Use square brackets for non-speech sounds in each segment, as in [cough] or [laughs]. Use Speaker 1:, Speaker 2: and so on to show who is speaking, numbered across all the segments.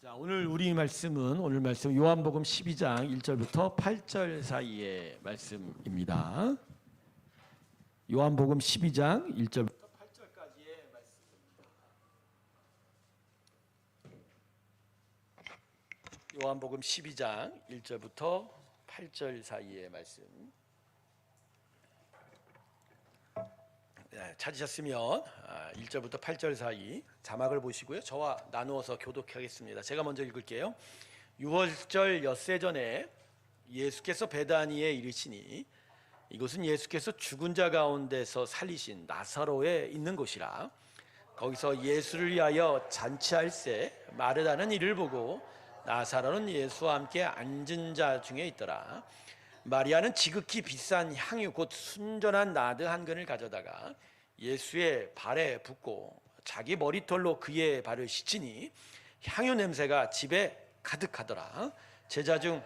Speaker 1: 자, 오늘 우리 말씀은 오늘 말씀 요한복음 12장 1절부터 8절 사이의 말씀입니다. 요한복음 12장 1절부터 8절까지의 말씀입니다. 요한복음 12장 1절부터 8절 사이의 말씀. 찾으셨으면 아, 1절부터 8절 사이 자막을 보시고요. 저와 나누어서 교독하겠습니다. 제가 먼저 읽을게요. 6월절 엿새 전에 예수께서 베다니에 이르시니 이곳은 예수께서 죽은 자 가운데서 살리신 나사로에 있는 곳이라 거기서 예수를 위하여 잔치할새 마르다는 이를 보고 나사로는 예수와 함께 앉은 자 중에 있더라 마리아는 지극히 비싼 향유 곧 순전한 나드 한 근을 가져다가 예수의 발에 붓고 자기 머리털로 그의 발을 씻으니 향유 냄새가 집에 가득하더라. 제자 중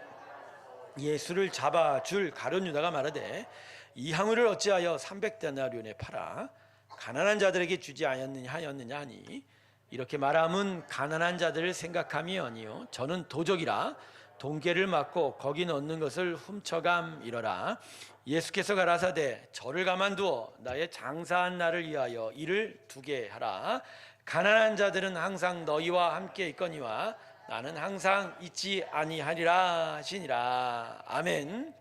Speaker 1: 예수를 잡아 줄 가룟 유다가 말하되 이 향유를 어찌하여 300데나리온에 팔아? 가난한 자들에게 주지 아니었느냐 하였느냐 하니? 이렇게 말함은 가난한 자들을 생각함이 아니요. 저는 도적이라 동계를 맞고 거기 넣는 것을 훔쳐감 이러라. 예수께서 가라사대 저를 가만두어 나의 장사한 날을 위하여 이를 두게 하라. 가난한 자들은 항상 너희와 함께 있거니와 나는 항상 있지 아니하리라 하시니라. 아멘.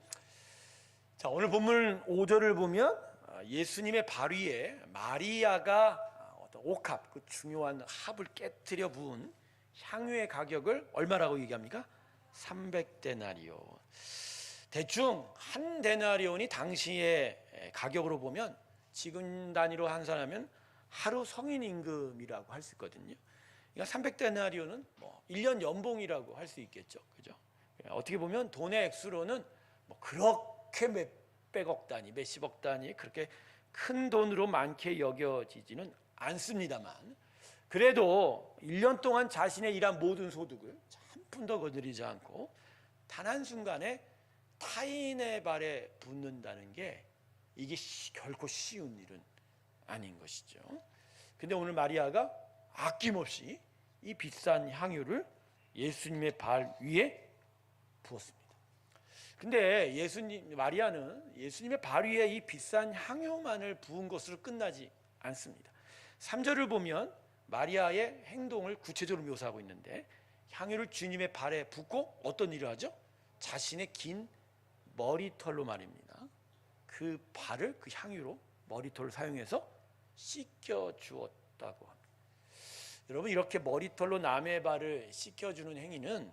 Speaker 1: 자 오늘 본문 5절을 보면 아, 예수님의 발 위에 마리아가 옥합 그 중요한 합을 깨뜨려 부은 향유의 가격을 얼마라고 얘기합니까? 300데나리온. 대충 한 데나리온이 당시의 가격으로 보면 지금 단위로 환산하면 하루 성인 임금이라고 할 수 있거든요. 그러니까 300데나리온은 뭐 1년 연봉이라고 할 수 있겠죠. 그죠? 어떻게 보면 돈의 액수로는 뭐 그렇게 몇백억 단위, 몇십억 단위 그렇게 큰 돈으로 많게 여겨지지는 않습니다만 그래도 1년 동안 자신의 일한 모든 소득을 한 푼도 거두리지 않고 단 한순간에 타인의 발에 붙는다는 게 이게 시- 결코 쉬운 일은 아닌 것이죠. 근데 오늘 마리아가 아낌없이 이 비싼 향유를 예수님의 발 위에 부었습니다. 근데 예수님 마리아는 예수님의 발 위에 이 비싼 향유만을 부은 것으로 끝나지 않습니다. 3절을 보면 마리아의 행동을 구체적으로 묘사하고 있는데 향유를 주님의 발에 붓고 어떤 일을 하죠? 자신의 긴 머리털로 말입니다. 그 발을 그 향유로 머리털을 사용해서 씻겨 주었다고 합니다. 여러분 이렇게 머리털로 남의 발을 씻겨 주는 행위는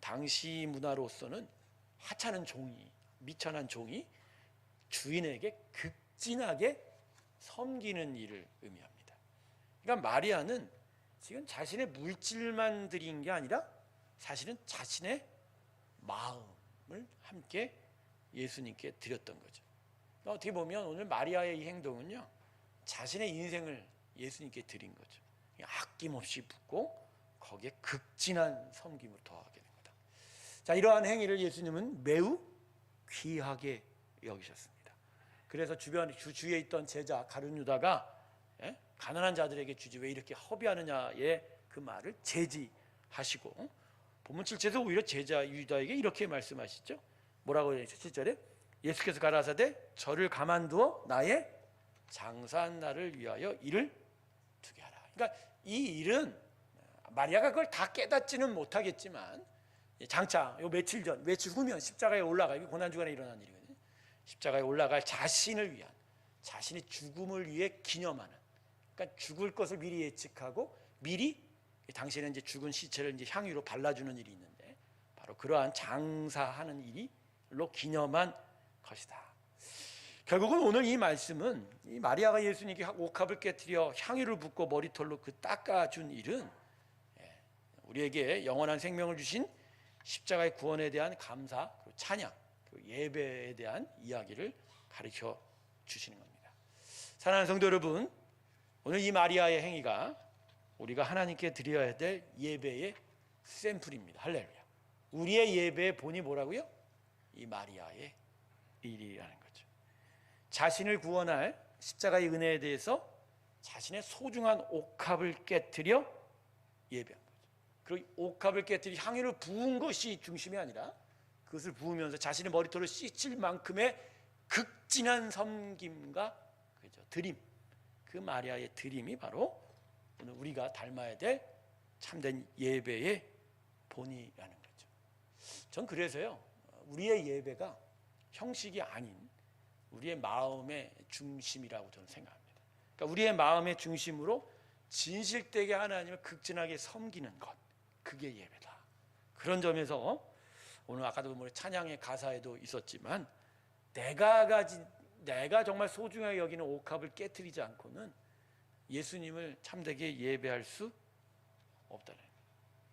Speaker 1: 당시 문화로서는 하찮은 종이, 미천한 종이 주인에게 극진하게 섬기는 일을 의미합니다. 그러니까 마리아는 지금 자신의 물질만 드린 게 아니라 사실은 자신의 마음을 함께 예수님께 드렸던 거죠. 그러니까 어떻게 보면 오늘 마리아의 이 행동은요, 자신의 인생을 예수님께 드린 거죠. 아낌없이 붓고 거기에 극진한 섬김을 더하게 됩니다. 자, 이러한 행위를 예수님은 매우 귀하게 여기셨습니다. 그래서 주변 주 주위에 있던 제자 가룟 유다가 예? 가난한 자들에게 주지 왜 이렇게 허비하느냐의 그 말을 제지하시고 본문 7절에서 오히려 제자 유다에게 이렇게 말씀하시죠. 뭐라고 해요? 7절에 예수께서 가라사대 저를 가만두어 나의 장사한 날을 위하여 일을 두게 하라. 그러니까 이 일은 마리아가 그걸 다 깨닫지는 못하겠지만 장차 요 며칠 전 며칠 후면 십자가에 올라가 이게 고난 주간에 일어난 일이거든요. 십자가에 올라갈 자신을 위한 자신의 죽음을 위해 기념하는 그러니까 죽을 것을 미리 예측하고 미리 당시에는 이제 죽은 시체를 이제 향유로 발라주는 일이 있는데 바로 그러한 장사하는 일이로 기념한 것이다. 결국은 오늘 이 말씀은 이 마리아가 예수님께 옥합을 깨뜨려 향유를 붓고 머리털로 그 닦아준 일은 예, 우리에게 영원한 생명을 주신 십자가의 구원에 대한 감사, 그리고 찬양, 그리고 예배에 대한 이야기를 가르쳐 주시는 겁니다. 사랑하는 성도 여러분, 오늘 이 마리아의 행위가 우리가 하나님께 드려야 될 예배의 샘플입니다. 할렐루야. 우리의 예배의 본이 뭐라고요? 이 마리아의 일이라는 거죠. 자신을 구원할 십자가의 은혜에 대해서 자신의 소중한 옥합을 깨뜨려 예배한 거죠. 그 옥합을 깨뜨리 향유를 부은 것이 중심이 아니라 그것을 부으면서 자신의 머리털을 씻을 만큼의 극진한 섬김과 그죠 드림 그 마리아의 드림이 바로 우리가 닮아야 될 참된 예배의 본이라는 거죠. 전 그래서요 우리의 예배가 형식이 아닌 우리의 마음의 중심이라고 저는 생각합니다. 그러니까 우리의 마음의 중심으로 진실되게 하나님을 극진하게 섬기는 것 그게 예배다. 그런 점에서 오늘 아까도 뭐 찬양의 가사에도 있었지만 내가 가진 내가 정말 소중하게 여기는 옥합을 깨뜨리지 않고는 예수님을 참되게 예배할 수 없다는.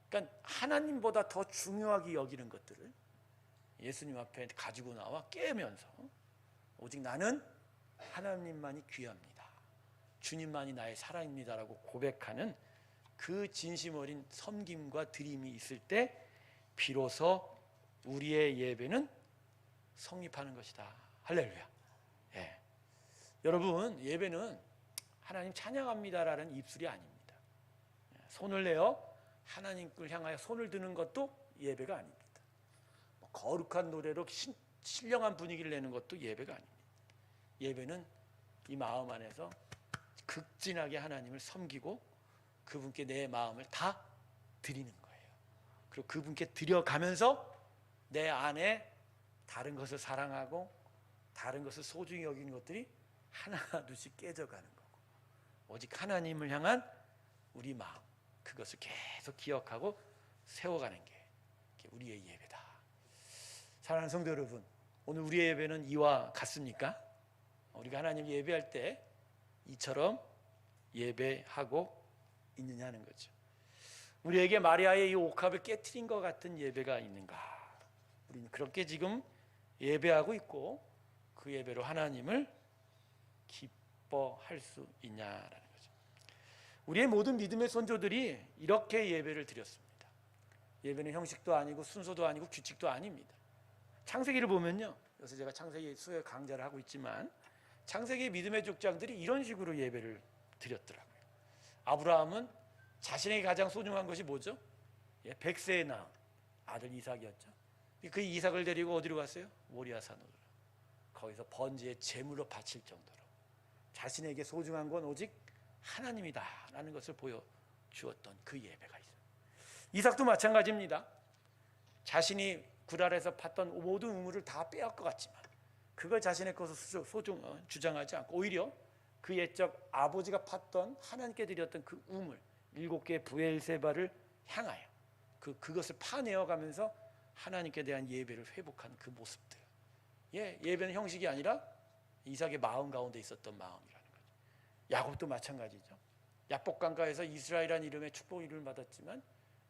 Speaker 1: 그러니까 하나님보다 더 중요하게 여기는 것들을 예수님 앞에 가지고 나와 깨면서 오직 나는 하나님만이 귀합니다. 주님만이 나의 사랑입니다라고 고백하는 그 진심 어린 섬김과 드림이 있을 때 비로소 우리의 예배는 성립하는 것이다. 할렐루야. 예. 여러분 예배는 하나님 찬양합니다라는 입술이 아닙니다. 예, 손을 내어 하나님을 향하여 손을 드는 것도 예배가 아닙니다. 뭐 거룩한 노래로 신, 신령한 분위기를 내는 것도 예배가 아닙니다. 예배는 이 마음 안에서 극진하게 하나님을 섬기고 그분께 내 마음을 다 드리는 거예요. 그리고 그분께 드려가면서 내 안에 다른 것을 사랑하고 다른 것을 소중히 여기는 것들이 하나둘씩 깨져가는 거고 오직 하나님을 향한 우리 마음 그것을 계속 기억하고 세워가는 게 우리의 예배다. 사랑하는 성도 여러분, 오늘 우리의 예배는 이와 같습니까? 우리가 하나님 예배할 때 이처럼 예배하고 있느냐는 거죠. 우리에게 마리아의 이 옥합을 깨뜨린 것 같은 예배가 있는가? 우리는 그렇게 지금 예배하고 있고 그 예배로 하나님을 기뻐할 수 있냐라는 거죠. 우리의 모든 믿음의 선조들이 이렇게 예배를 드렸습니다. 예배는 형식도 아니고 순서도 아니고 규칙도 아닙니다. 창세기를 보면요. 요새 제가 창세기 수요 강좌를 하고 있지만 창세기 믿음의 족장들이 이런 식으로 예배를 드렸더라고요. 아브라함은 자신에게 가장 소중한 것이 뭐죠? 예, 백세의 낳은 아들 이삭이었죠. 그 이삭을 데리고 어디로 갔어요? 모리아 산으로. 거기서 번제의 제물로 바칠 정도로 자신에게 소중한 건 오직 하나님이다라는 것을 보여 주었던 그 예배가 있어요. 이삭도 마찬가지입니다. 자신이 구랄에서 팠던 모든 우물을 다 빼앗 것 같지만 그걸 자신의 것으로 소중 어, 주장하지 않고 오히려 그 옛적 아버지가 팠던 하나님께 드렸던 그 우물 일곱 개의 부엘세바를 향하여 그 그것을 파내어 가면서 하나님께 대한 예배를 회복하는 그 모습들. 예, 예배는 형식이 아니라 이삭의 마음 가운데 있었던 마음이라는 거죠. 야곱도 마찬가지죠. 야복강가에서 이스라엘이라는 이름의 축복 이름을 받았지만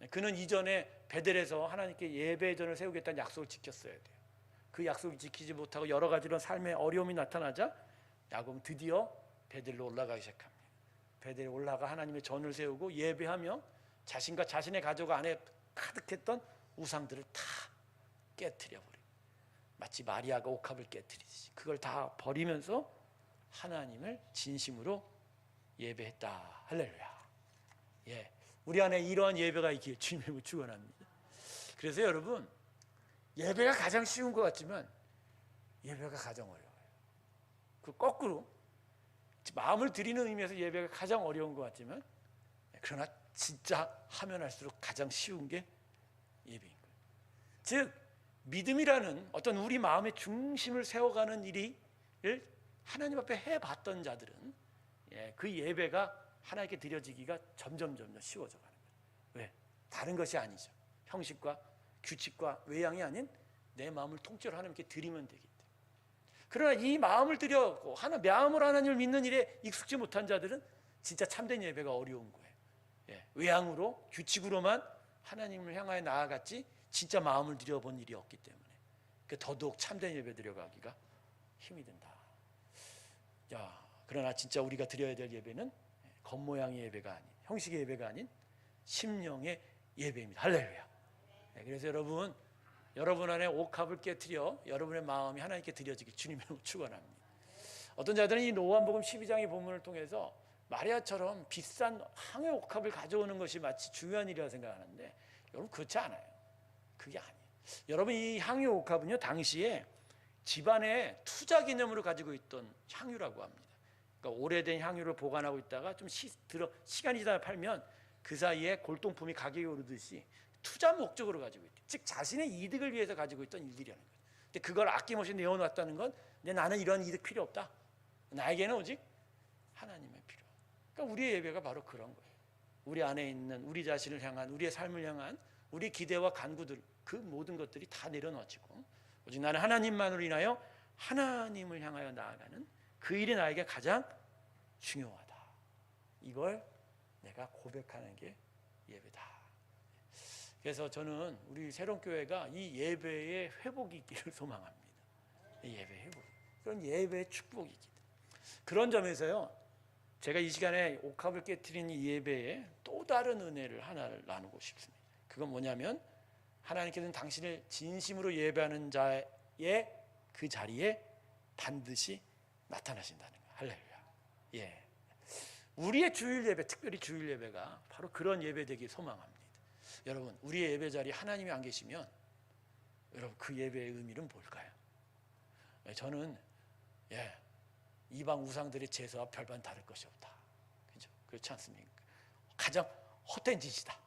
Speaker 1: 그는 이전에 베델에서 하나님께 예배전을 세우겠다는 약속을 지켰어야 돼요. 그 약속을 지키지 못하고 여러 가지로 삶의 어려움이 나타나자 야곱은 드디어 베델로 올라가기 시작합니다. 베델에 올라가 하나님의 전을 세우고 예배하며 자신과 자신의 가족 안에 가득했던 우상들을 다 깨뜨려 버려. 마치 마리아가 옥합을 깨뜨리듯이 그걸 다 버리면서 하나님을 진심으로 예배했다. 할렐루야. 예. 우리 안에 이러한 예배가 있기를 주님의 축원합니다. 그래서 여러분 예배가 가장 쉬운 것 같지만 예배가 가장 어려워요. 그 거꾸로 마음을 드리는 의미에서 예배가 가장 어려운 것 같지만 그러나 진짜 하면 할수록 가장 쉬운 게 예배인 거예요. 즉 믿음이라는 어떤 우리 마음의 중심을 세워가는 일을 하나님 앞에 해봤던 자들은 예, 그 예배가 하나님께 드려지기가 점점 점점 쉬워져 가는 거예요. 왜? 다른 것이 아니죠. 형식과 규칙과 외양이 아닌 내 마음을 통째로 하나님께 드리면 되기 때문에. 그러나 이 마음을 드려고 하나 마음으로 하나님을 믿는 일에 익숙지 못한 자들은 진짜 참된 예배가 어려운 거예요. 예, 외양으로 규칙으로만 하나님을 향하여 나아갔지 진짜 마음을 들여본 일이 없기 때문에 그 더더욱 참된 예배 드려가기가 힘이 든다. 야, 그러나 진짜 우리가 드려야 될 예배는 겉모양의 예배가 아닌 형식의 예배가 아닌 심령의 예배입니다. 할렐루야. 네, 그래서 여러분 여러분 안에 옥합을 깨뜨려 여러분의 마음이 하나님께 드려지기 주님의 축원합니다. 어떤 자들은 이 노한복음 12장의 본문을 통해서 마리아처럼 비싼 항해 옥합을 가져오는 것이 마치 중요한 일이라 생각하는데 여러분 그렇지 않아요. 그게 아니에요. 여러분 이 향유 옥합은요 당시에 집안에 투자 개념으로 가지고 있던 향유라고 합니다. 그러니까 오래된 향유를 보관하고 있다가 좀 시, 들어 시간이 지나 팔면 그 사이에 골동품이 가격이 오르듯이 투자 목적으로 가지고 있대. 즉 자신의 이득을 위해서 가지고 있던 일들이라는 거죠. 근데 그걸 아낌없이 내어놨다는 건내 나는 이런 이득 필요 없다. 나에게는 오직 하나님의 필요. 그러니까 우리의 예배가 바로 그런 거예요. 우리 안에 있는 우리 자신을 향한 우리의 삶을 향한 우리 기대와 간구들 그 모든 것들이 다 내려놓아지고 오직 나는 하나님만으로 인하여 하나님을 향하여 나아가는 그 일이 나에게 가장 중요하다. 이걸 내가 고백하는 게 예배다. 그래서 저는 우리 새로운 교회가 이 예배의 회복이 있기를 소망합니다. 이 예배 회복. 그런 예배의 축복이기. 그런 점에서요. 제가 이 시간에 옥합을 깨뜨린 이 예배에 또 다른 은혜를 하나를 나누고 싶습니다. 그건 뭐냐면 하나님께서는 당신을 진심으로 예배하는 자의 그 자리에 반드시 나타나신다는 거예요. 할렐루야. 예. 우리의 주일 예배, 특별히 주일 예배가 바로 그런 예배 되기 소망합니다. 여러분, 우리의 예배 자리 하나님이 안 계시면 여러분 그 예배의 의미는 뭘까요? 예, 저는 예, 이방 우상들의 제사와 별반 다를 것이 없다. 그죠? 그렇지 않습니까? 가장 헛된 짓이다.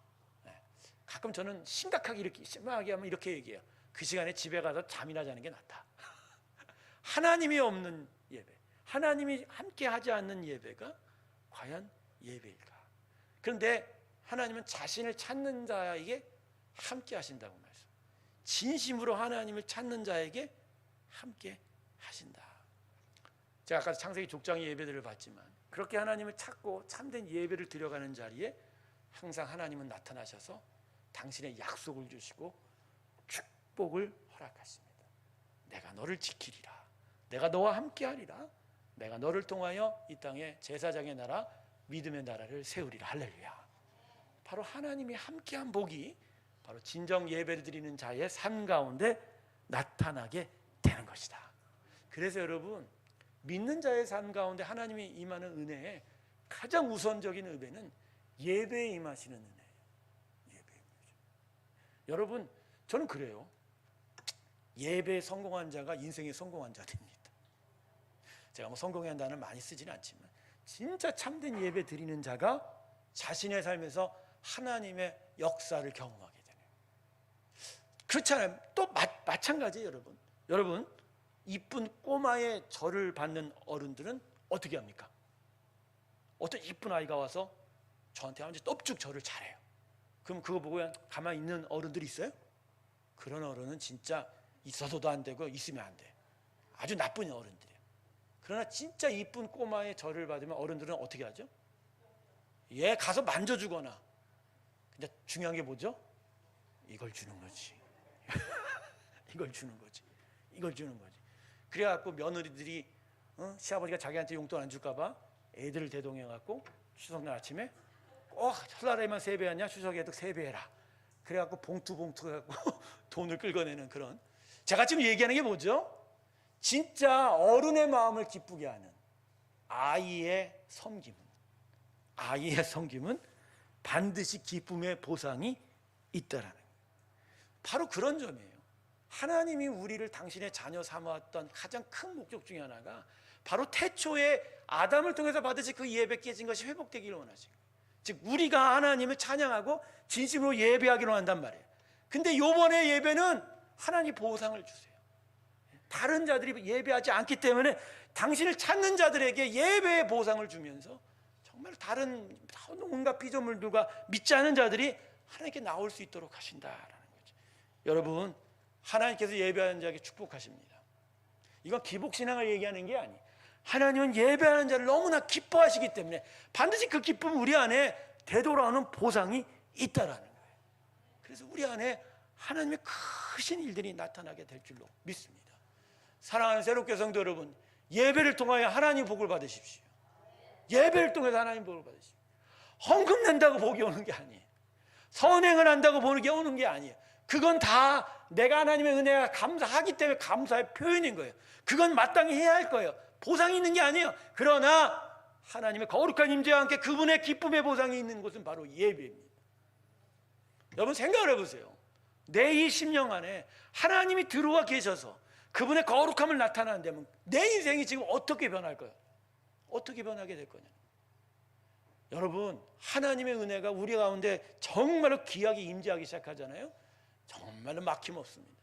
Speaker 1: 예. 가끔 저는 심각하게 이렇게 심하게 하면 이렇게 얘기해요. 그 시간에 집에 가서 잠이나 자는 게 낫다. [laughs] 하나님이 없는 예배, 하나님이 함께 하지 않는 예배가 과연 예배일까? 그런데 하나님은 자신을 찾는 자에게 함께 하신다고 말씀. 진심으로 하나님을 찾는 자에게 함께 하신다. 제가 아까 창세기 족장의 예배들을 봤지만 그렇게 하나님을 찾고 참된 예배를 드려가는 자리에 항상 하나님은 나타나셔서 당신의 약속을 주시고 축복을 허락하십니다. 내가 너를 지키리라. 내가 너와 함께하리라. 내가 너를 통하여 이 땅에 제사장의 나라, 믿음의 나라를 세우리라. 할렐루야. 바로 하나님이 함께한 복이 바로 진정 예배를 드리는 자의 삶 가운데 나타나게 되는 것이다. 그래서 여러분 믿는 자의 삶 가운데 하나님이 임하는 은혜에 가장 우선적인 의배는 예배에 임하시는. 예배에 여러분 저는 그래요. 예배에 성공한 자가 인생에 성공한 자입니다. 제가 뭐 성공한 단을 많이 쓰지는 않지만 진짜 참된 예배 드리는 자가 자신의 삶에서 하나님의 역사를 경험하게 되네요. 그렇잖아요. 또 마, 마찬가지예요, 여러분. 여러분, 이쁜 꼬마의 절을 받는 어른들은 어떻게 합니까? 어떤 이쁜 아이가 와서 저한테 하면 떡죽 절을 잘해요. 그럼 그거 보고 가만히 있는 어른들이 있어요? 그런 어른은 진짜 있어서도 안 되고 있으면 안 돼. 아주 나쁜 어른들이에요. 그러나 진짜 이쁜 꼬마의 절을 받으면 어른들은 어떻게 하죠? 얘 가서 만져주거나. 근데 중요한 게 뭐죠? 이걸 주는 거지. [laughs] 이걸 주는 거지. 이걸 주는 거지. 그래갖고 며느리들이 어? 시아버지가 자기한테 용돈 안 줄까봐 애들을 대동해갖고 추석날 아침에 꼭 설날에만 세배하냐 추석에도 세배해라. 그래갖고 봉투 봉투 갖고 돈을 끌어내는 그런 제가 지금 얘기하는 게 뭐죠? 진짜 어른의 마음을 기쁘게 하는 아이의 섬김은 아이의 섬김은 반드시 기쁨의 보상이 있다라는 거예요. 바로 그런 점이에요. 하나님이 우리를 당신의 자녀 삼았던 가장 큰 목적 중에 하나가 바로 태초에 아담을 통해서 받으신 그 예배 깨진 것이 회복되기를 원하신 거예요. 즉 우리가 하나님을 찬양하고 진심으로 예배하기로 한단 말이에요. 근데 요번에 예배는 하나님 보상을 주세요. 다른 자들이 예배하지 않기 때문에 당신을 찾는 자들에게 예배의 보상을 주면서 정말 다른 온갖 피조물들과 믿지 않은 자들이 하나님께 나올 수 있도록 하신다라는 거죠. 여러분 하나님께서 예배하는 자에게 축복하십니다. 이건 기복신앙을 얘기하는 게 아니. 하나님은 예배하는 자를 너무나 기뻐하시기 때문에 반드시 그 기쁨 우리 안에 되돌아오는 보상이 있다라는 거예요. 그래서 우리 안에 하나님의 크신 일들이 나타나게 될 줄로 믿습니다. 사랑하는 새롭게 성도 여러분, 예배를 통하여 하나님 복을 받으십시오. 예배를 통해서 하나님 복을 받으십시오. 헌금 낸다고 복이 오는 게 아니에요. 선행을 한다고 보는 게 오는 게 아니에요. 그건 다 내가 하나님의 은혜가 감사하기 때문에 감사의 표현인 거예요. 그건 마땅히 해야 할 거예요. 보상이 있는 게 아니에요. 그러나 하나님의 거룩한 임재와 함께 그분의 기쁨의 보상이 있는 곳은 바로 예배입니다. 여러분 생각을 해보세요. 내 이 심령 안에 하나님이 들어와 계셔서 그분의 거룩함을 나타나는다면 내 인생이 지금 어떻게 변할까요? 어떻게 변하게 될 거냐? 여러분 하나님의 은혜가 우리 가운데 정말로 귀하게 임재하기 시작하잖아요. 정말로 막힘없습니다.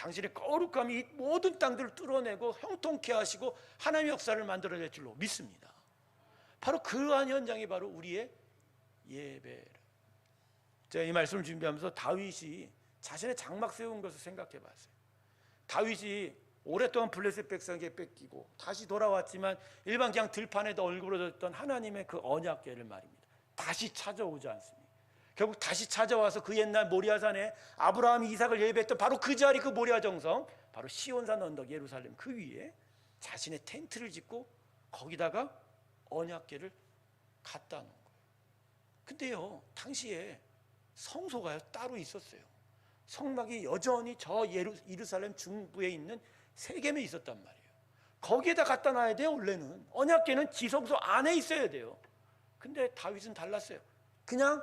Speaker 1: 당신의 거룩함이 이 모든 땅들을 뚫어내고 형통케 하시고 하나님의 역사를 만들어낼 줄로 믿습니다. 바로 그러한 현장이 바로 우리의 예배라. 제가 이 말씀을 준비하면서 다윗이 자신의 장막 세운 것을 생각해 봤어요. 다윗이 오랫동안 블레셋 백성에게 뺏기고 다시 돌아왔지만 일반 그냥 들판에다 얼굴어졌던 하나님의 그 언약궤를 말입니다. 다시 찾아오지 않습니다. 결국 다시 찾아와서 그 옛날 모리아산에 아브라함이 이삭을 예배했던 바로 그 자리 그 모리아 정성 바로 시온산 언덕 예루살렘 그 위에 자신의 텐트를 짓고 거기다가 언약궤를 갖다 놓은 거예요. 근데요 당시에 성소가요 따로 있었어요. 성막이 여전히 저 예루, 예루살렘 중부에 있는 세겜에 있었단 말이에요. 거기에다 갖다 놔야 돼요. 원래는 언약궤는 지성소 안에 있어야 돼요. 근데 다윗은 달랐어요. 그냥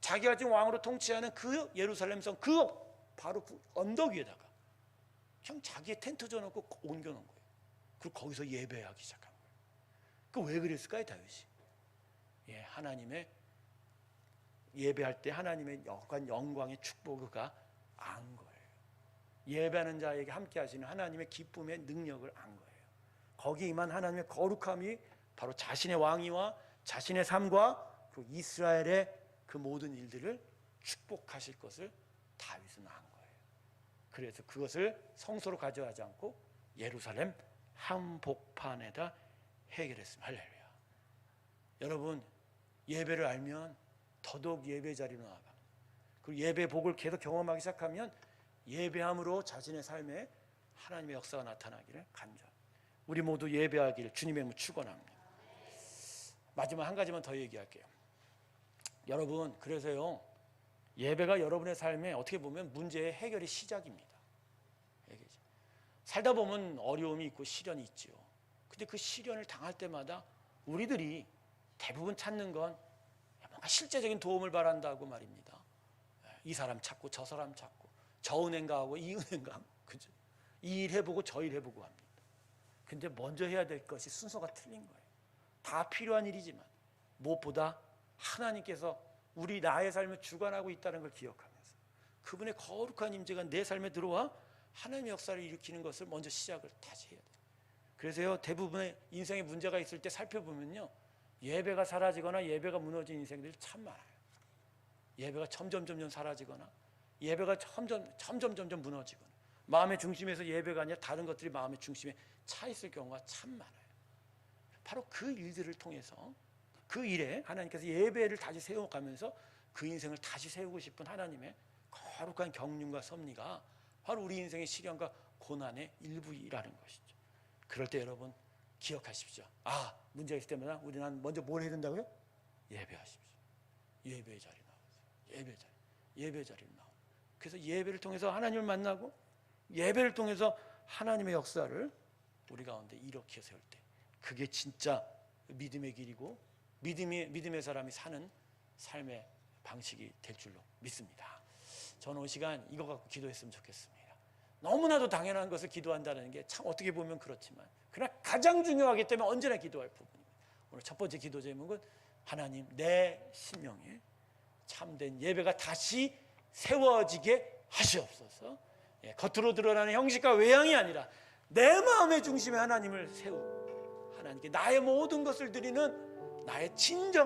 Speaker 1: 자기가 지금 왕으로 통치하는 그 예루살렘 성그 바로 그 언덕 위에다가 그냥 자기의 텐트 져놓고 옮겨놓은 거예요. 그리고 거기서 예배하기 시작한 거예요. 그 왜 그랬을까요, 다윗이? 예, 하나님의 예배할 때 하나님의 영광, 영광의 축복을 안 거예요. 예배하는 자에게 함께 하시는 하나님의 기쁨의 능력을 안 거예요. 거기 임한 하나님의 거룩함이 바로 자신의 왕위와 자신의 삶과 그 이스라엘의 그 모든 일들을 축복하실 것을 다윗은 안 거예요. 그래서 그것을 성소로 가져가지 않고 예루살렘 한복판에다 해결했습니다. 할렐루야. 여러분 예배를 알면 더더욱 예배 자리로 나아가. 그리고 예배 복을 계속 경험하기 시작하면 예배함으로 자신의 삶에 하나님의 역사가 나타나기를 간절. 우리 모두 예배하기를 주님의 이름으로 축원합니다. 마지막 한 가지만 더 얘기할게요. 여러분 그래서요 예배가 여러분의 삶에 어떻게 보면 문제의 해결의 시작입니다. 살다 보면 어려움이 있고 시련이 있지요. 근데 그 시련을 당할 때마다 우리들이 대부분 찾는 건 뭔가 실제적인 도움을 바란다고 말입니다. 이 사람 찾고 저 사람 찾고 저 은행가 하고 이 [laughs] 은행가 하고 그죠? 이 일 해보고 저 일 해보고 합니다. 근데 먼저 해야 될 것이 순서가 틀린 거예요. 다 필요한 일이지만 무엇보다 하나님께서 우리 나의 삶을 주관하고 있다는 걸 기억하면서 그분의 거룩한 임재가 내 삶에 들어와 하나님의 역사를 일으키는 것을 먼저 시작을 다시 해야 돼요. 그래서요 대부분의 인생에 문제가 있을 때 살펴보면요 예배가 사라지거나 예배가 무너진 인생들이 참 많아요. 예배가 점점 점점 사라지거나 예배가 점점 점점 점점 무너지거나 마음의 중심에서 예배가 아니라 다른 것들이 마음의 중심에 차 있을 경우가 참 많아요. 바로 그 일들을 통해서 그 일에 하나님께서 예배를 다시 세워가면서 그 인생을 다시 세우고 싶은 하나님의 거룩한 경륜과 섭리가 바로 우리 인생의 시련과 고난의 일부이라는 것이죠. 그럴 때 여러분 기억하십시오. 아 문제가 있을 때마다 우리는 먼저 뭘 해야 된다고요? 예배하십시오. 예배 자리 나오세요. 예배 자리, 예배 자리를 나오. 그래서 예배를 통해서 하나님을 만나고 예배를 통해서 하나님의 역사를 우리 가운데 일으켜 세울 때 그게 진짜 믿음의 길이고 믿음의 믿음의 사람이 사는 삶의 방식이 될 줄로 믿습니다. 저는 오늘 시간 이거 갖고 기도했으면 좋겠습니다. 너무나도 당연한 것을 기도한다는 게 참 어떻게 보면 그렇지만 그러나 가장 중요하기 때문에 언제나 기도할 부분입니다. 오늘 첫 번째 기도 제목은 하나님 내 심령에 참된 예배가 다시 세워지게 하시옵소서. 예, 겉으로 드러나는 형식과 외양이 아니라 내 마음의 중심에 하나님을 세우고 하나님께 나의 모든 것을 드리는 나의 진정